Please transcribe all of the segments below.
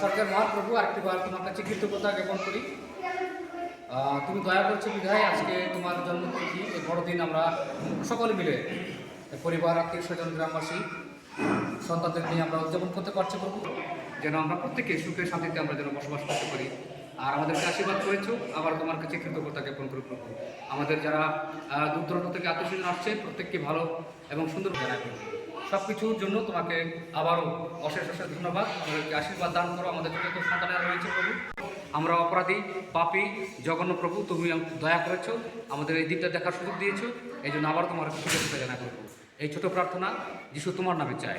স্বর্গের মহাপ্রভু, আরেকটি বার তোমার কাছে কৃতজ্ঞতা জ্ঞাপন করি। তুমি দয়া করছ বিধায় আজকে তোমার জন্মতিথি এই বড়দিন আমরা সকলে মিলে পরিবার, আত্মীয় স্বজন, গ্রামবাসী, সন্তানদের নিয়ে আমরা উদযাপন করতে পারছি প্রভু। যেন আমরা প্রত্যেকে সুখে শান্তিতে আমরা যেন বসবাস করতে পারি। আর আমাদেরকে আশীর্বাদ করেছ, আবার তোমার কাছে কৃতজ্ঞতা জ্ঞাপন করি প্রভু। আমাদের যারা দূর দূরান্ত থেকে আত্মীয় স্বজন আসছে, প্রত্যেককে ভালো এবং সুন্দর জানাই সব কিছুর জন্য তোমাকে আবারও অশেষ অশেষ ধন্যবাদ। আমাদেরকে আশীর্বাদ দান করো। আমাদের তো সন্তানেরা রয়েছে প্রভু। আমরা অপরাধী, পাপি জগন্ন প্রভু, তুমি দয়া করেছ। আমাদের এই দিকটা দেখার সুযোগ দিয়েছ। এই জন্য আবার তোমার শুভেচ্ছা জানা করব এই ছোট প্রার্থনা যিশু তোমার নামে চাই।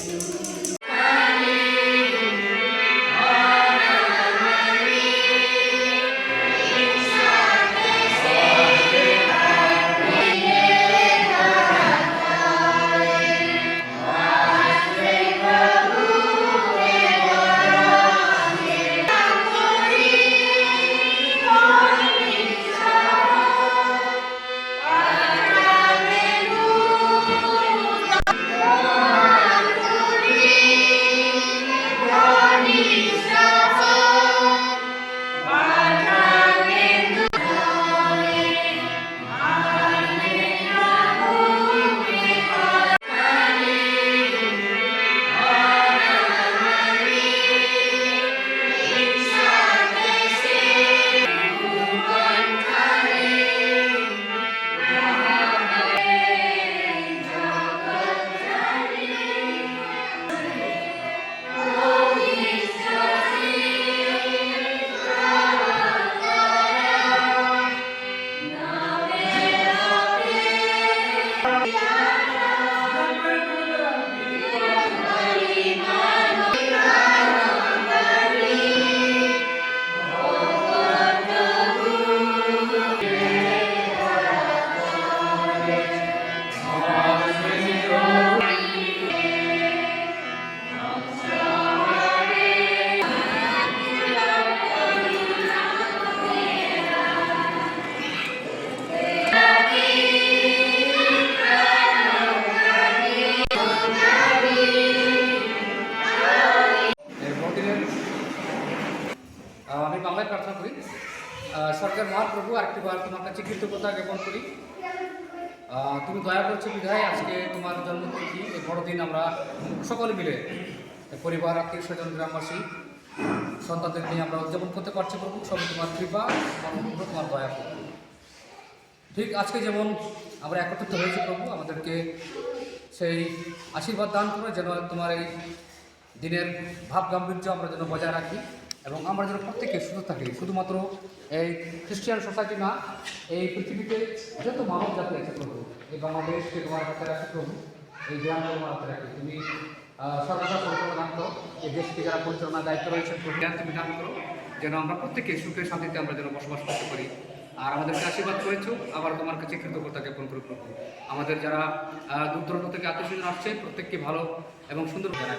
সরকার মহাপ্রভু আরেকটি বার তোমার কাছে কৃতজ্ঞতা জ্ঞাপন করি। তুমি দয়া করছ বিধায় আজকে তোমার জন্মতিথি এই বড়দিন আমরা সকলে মিলে পরিবার, আত্মীয় স্বজন, গ্রামবাসী, সন্তানদের নিয়ে আমরা উদযাপন করতে পারছি প্রভু। সবই তোমার কৃপা, তোমার তোমার দয়া প্রভু ঠিক আজকে যেমন আমরা একত্রিত হয়েছি প্রভু, আমাদেরকে সেই আশীর্বাদ দান করে যেন তোমার এই দিনের ভাব গাম্ভীর্য আমরা যেন বজায় রাখি। এবং আমরা যেন প্রত্যেকে সুস্থ থাকি। শুধুমাত্র এই খ্রিস্টিয়ান সোসাইটি না, এই পৃথিবীতে যত মানব জাতি আছে প্রভু, এই বাংলাদেশকে তোমার হাতে রাখি প্রভু, এই গ্রামকে তোমার হাতে রাখি। তুমি সর্বদা পরিচালনা করো, এই দেশকে যারা পরিচালনার দায়িত্ব রয়েছে প্রভু জ্ঞান তুমি দান করো, যেন আমরা প্রত্যেকে সুখে শান্তিতে আমরা যেন বসবাস করতে পারি। আর আমাদেরকে আশীর্বাদ করেছ, আবার তোমার কাছে কৃতজ্ঞতা জ্ঞাপন করি প্রভু। আমাদের যারা দূর দূরান্ত থেকে আত্মীয় আসছে, প্রত্যেককে ভালো এবং সুন্দর প্রভু।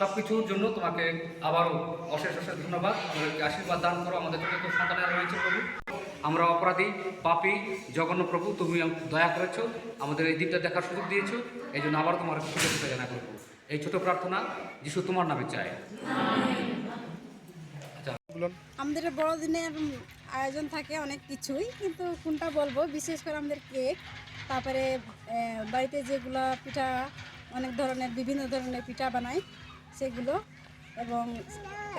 সব কিছুর জন্য তোমাকে আবারও অশেষ অশেষ ধন্যবাদ। আমাদেরকে আশীর্বাদ দান করো। আমাদের যত সন্তানেরা রয়েছে প্রভু। আমরা অপরাধী, পাপী জগন্ন প্রভু, তুমি দয়া করেছ। আমাদের এই দিকটা দেখার সুযোগ দিয়েছ। এই জন্য আবার তোমার কৃতজ্ঞতা জানা করব এই ছোট প্রার্থনা যিশু তোমার নামে চাই আচ্ছা। আমাদের বড়দিনের আয়োজন থাকে অনেক কিছুই, কিন্তু কোনটা বলব? বিশেষ করে আমাদের কেক, তারপরে বাড়িতে যেগুলো পিঠা, অনেক ধরনের, বিভিন্ন ধরনের পিঠা বানাই সেগুলো এবং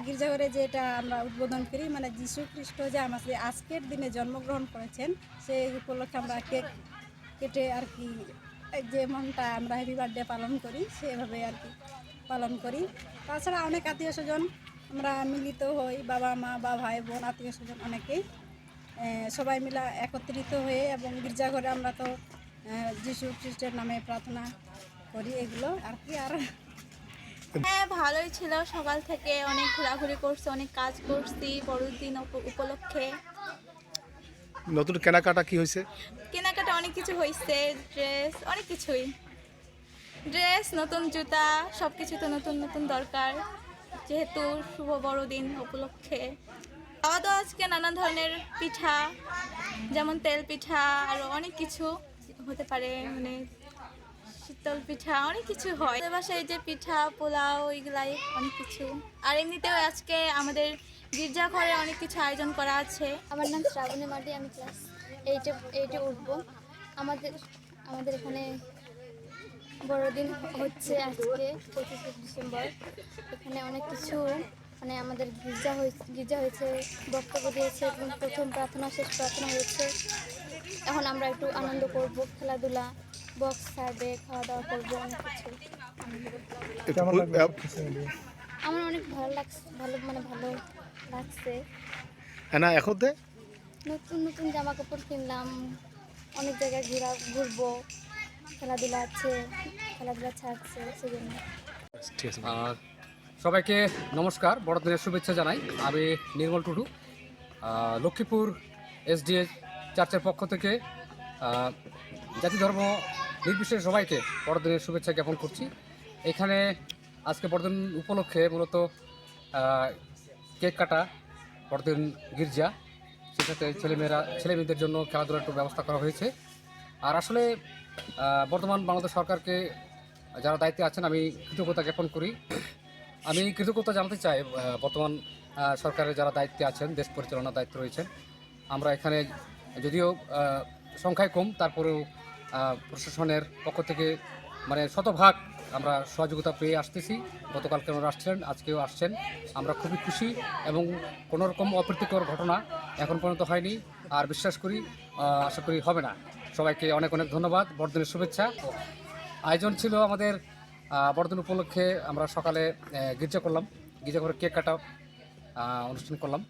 গির্জাঘরে যেটা আমরা উদ্বোধন করি মানে যীশু খ্রিস্ট যে আমাদের আজকের দিনে জন্মগ্রহণ করেছেন, সেই উপলক্ষে আমরা কেক কেটে আর কি যেমনটা আমরা হ্যাপি বার্থডে পালন করি, সেভাবে আর কি পালন করি। তাছাড়া অনেক আত্মীয় স্বজন আমরা মিলিত হই, বাবা মা বা ভাই বোন, আত্মীয় স্বজন অনেকেই। সবাই মিলে একত্রিত হয়ে এবং গির্জাঘরে আমরা তো যিশু খ্রিস্টের নামে প্রার্থনা করি এগুলো আর কি। আর হ্যাঁ ভালোই ছিল। সকাল থেকে অনেক ঘোরাঘুরি করছি অনেক কাজ করছি বড়দিন উপ- উপলক্ষে। নতুন কেনাকাটা কি হয়েছে? কেনাকাটা অনেক কিছু হয়েছে ড্রেস অনেক কিছুই। ড্রেস নতুন জুতা সব কিছু তো নতুন নতুন দরকার। যেহেতু শুভ বড়দিন উপলক্ষে। খাওয়া দাওয়া আজকে নানা ধরনের পিঠা যেমন তেল পিঠা আরও অনেক কিছু হতে পারে মানে শীতল পিঠা, অনেক কিছু হয়। বাসায় যে পিঠা, পোলাও, এগুলাই অনেক কিছু। আর এমনিতেও আজকে আমাদের গির্জাঘরে অনেক কিছু আয়োজন করা আছে। আমার নাম শ্রাবণী মার্ডি আমি ক্লাস এইটে এইটে উঠবো। আমাদের আমাদের এখানে বড়দিন হচ্ছে আজকে, পঁচিশে ডিসেম্বর। এখানে অনেক কিছু মানে আমাদের গির্জা হয়েছে গির্জা হয়েছে, বক্তব্য দিয়েছে প্রথম প্রার্থনা, শেষ প্রার্থনা হয়েছে। এখন আমরা একটু আনন্দ করব, খেলাধুলা বক্স ছাড়বে খাওয়া দাওয়া করব অনেক কিছু। আমার অনেক ভালো লাগছে ভালো মানে ভালো লাগছে। হ্যাঁ না এখন নতুন নতুন জামা কাপড় কিনলাম অনেক জায়গায় ঘোরা ঘুরবো। খেলাধুলা আছে খেলাধুলা ছাড়ছে সেজন্য। ঠিক আর সবাইকে নমস্কার বড়দিনের শুভেচ্ছা জানাই। আমি নির্মল টুডু। আহ, লক্ষ্মীপুর এসডিএ চার্চের পক্ষ থেকে জাতি ধর্ম নির্বিশেষে সবাইকে বড়দিনের শুভেচ্ছা জ্ঞাপন করছি। এখানে আজকে বড়দিন উপলক্ষে মূলত কেক কাটা বড়দিন গির্জা, সেটাতে ছেলেমেয়েরা, ছেলেমেয়েদের জন্য খেলাধুলার একটু ব্যবস্থা করা হয়েছে। আর আসলে বর্তমান বাংলাদেশ সরকারকে যারা দায়িত্বে আছেন, আমি কৃতজ্ঞতা জ্ঞাপন করি। আমি কৃতজ্ঞতা জানতে চাই বর্তমান সরকারের যারা দায়িত্বে আছেন, দেশ পরিচালনার দায়িত্ব রয়েছেন। আমরা এখানে যদিও সংখ্যায় কম, তারপরেও প্রশাসনের পক্ষ থেকে মানে শতভাগ আমরা সহযোগিতা পেয়ে আসতেছি। গতকালকে ওনারা আসছেন, আজকেও আসছেন। আমরা খুবই খুশি এবং কোনো রকম অপ্রীতিকর ঘটনা এখন পর্যন্ত হয়নি। আর বিশ্বাস করি আশা করি হবে না। সবাইকে অনেক অনেক ধন্যবাদ। বড়দিনের শুভেচ্ছা। আয়োজন ছিল আমাদের বড়দিন উপলক্ষে আমরা সকালে গির্জা করলাম। গির্জা করে কেক কাটা অনুষ্ঠান করলাম।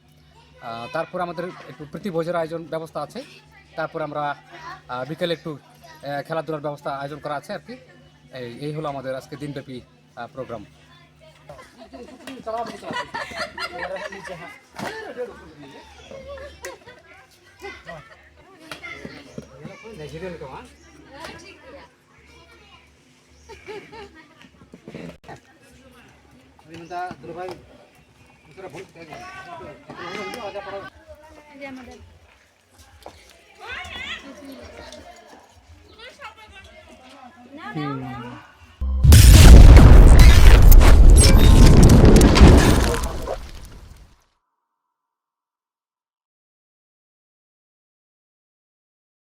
তারপর আমাদের একটু প্রীতিভোজের আয়োজন ব্যবস্থা আছে। তারপর আমরা বিকেলে একটু খেলাধুলার ব্যবস্থা আয়োজন করা আছে আর কি। এই হলো আমাদের আজকে দিনব্যাপী প্রোগ্রাম। আমাদের